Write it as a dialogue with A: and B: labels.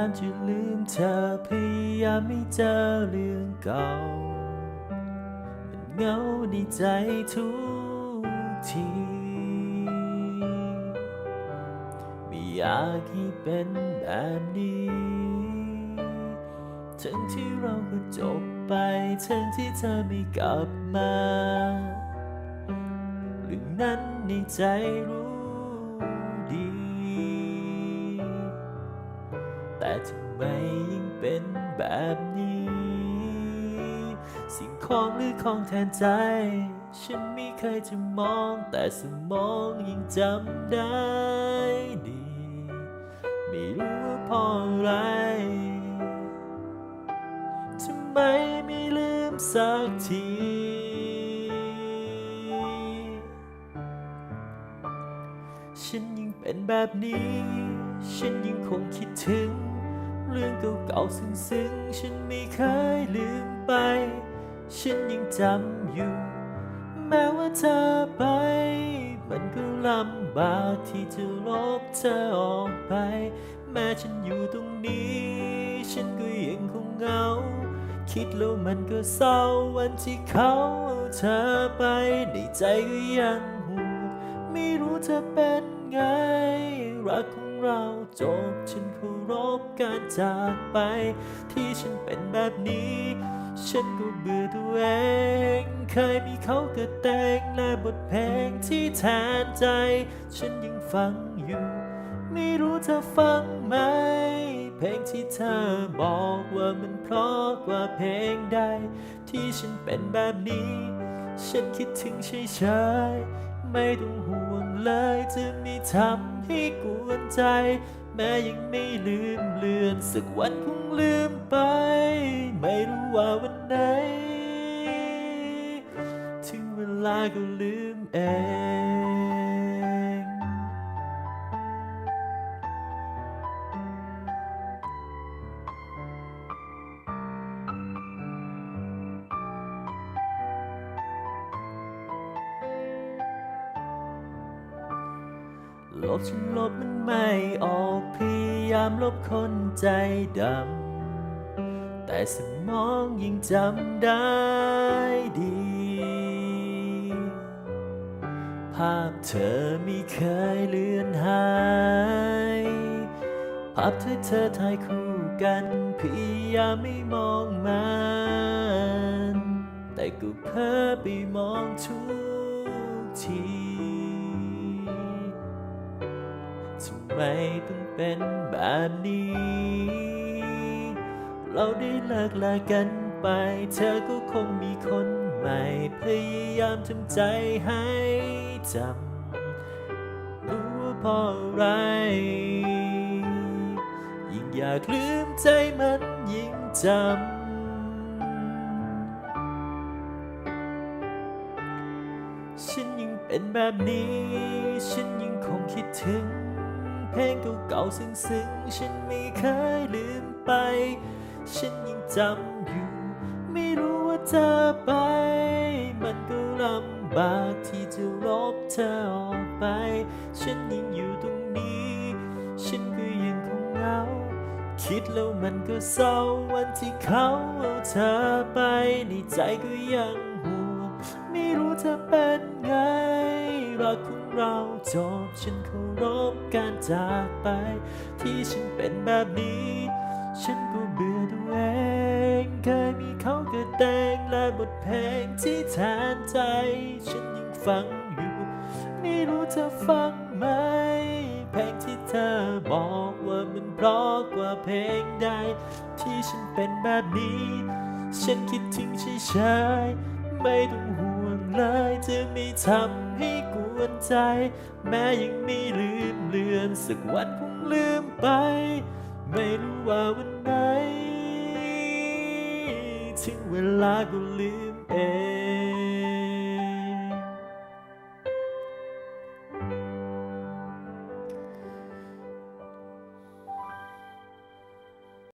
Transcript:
A: ามจะลืมเธอ พยายามไม่เจอเรื่องเก่า มันเหงาในใจทุกที ไม่อยากให้เป็นแบบนี้ ทั้งที่เราก็จบไป ทั้งที่เธอไม่กลับมา เรื่องนั้นในใจรู้ แต่ทำไมยังเป็นแบบนี้ สิ่งของหรือของแทนใจ ฉันไม่เคยจะมอง แต่สมองยังจำได้ดี ไม่รู้ว่าเพราะอะไรทำไมไม่ลืมสักทีฉันยังเป็นแบบนี้ ฉันยังคงคิดถึง เรื่องเก่าๆซึ้งๆฉันไม่เคยลืมไป ฉันยังจำอยู่ แม้ว่าเธอไป มันก็ลำบากที่จะลบเธอออกไป แม้ฉันอยู่ตรงนี้ ฉันก็ยังคงเหงา คิดแล้วมันก็เศร้าวันที่เขาเอาเธอไปในใจก็ยังห่วง ไม่รู้จะเป็นไง รักของเราจบฉันเคารพการจากไป ที่ฉันเป็นแบบนี้ ฉันก็เบื่อตัวเอง เคยมีเขากระแต่งและบทเพลงที่แทนใจ ฉันยังฟังอยู่ ไม่รู้เธอฟังไหม เพลงที่เธอบอกว่ามันเพราะกว่าเพลงใด ที่ฉันเป็นแบบนี้ ฉันคิดถึงเฉยๆไม่ต้องห่วงเลยจะไม่ทำให้กวนใจ แม้ยังไม่ลืมเลือนสักวันคงลืมไป ไม่รู้ว่าวันไหน ถึงเวลาก็ลืมเอง ลบฉันลบมันไม่ออกพยายามลบคนใจดำ แต่สมองยังจำได้ดี ภาพเธอไม่เคยเลือนหาย ภาพเธอเธอถ่ายคู่กันพยายามไม่มองมันแต่ก็เพ้อไปมองทุกที ไมต้องเป็นแบบนี้ เราได้เลิกลากันไป เธอก็คงมีคนใหม่ พยายามทำใจให้จำรู้ว่าเพราะอะไร ยิ่งอยากลืมใจมันยิ่งจำฉันยังเป็นแบบนี้ ฉันยังคงคิดถึง เพลงเก่าๆซึ้งๆ ฉันไม่เคยลืมไป ฉันยังจำอยู่ ไม่รู้ว่าเธอไป มันก็ลำบากที่จะลบเธอออกไป ฉันยังอยู่ตรงนี้ ฉันก็ยังคงเหงา คิดแล้วมันก็เศร้าวันที่เขาเอาเธอไป ในใจก็ยังห่วงไม่รู้เธอเป็นไง รักของเราจบฉันเคารพการจากไป ที่ฉันเป็นแบบนี้ ฉันก็เบื่อตัวเองเคยมีเขาเกระแต่งและบทเพลงที่แทนใจ ฉันยังฟังอยู่ ไม่รู้เธอฟังไหม เพลงที่เธอบอกว่ามันเพราะกว่าเพลงใด ที่ฉันเป็นแบบนี้ ฉันคิดถึงเฉยๆไม่ต้องห่วงเลยจะไม่ทำ ให้กวนใจ แม้ยังไม่ลืมเลือน สักวันคงลืมไป ไม่รู้ว่าวันไหนถึงเวลาก็ลืมเอง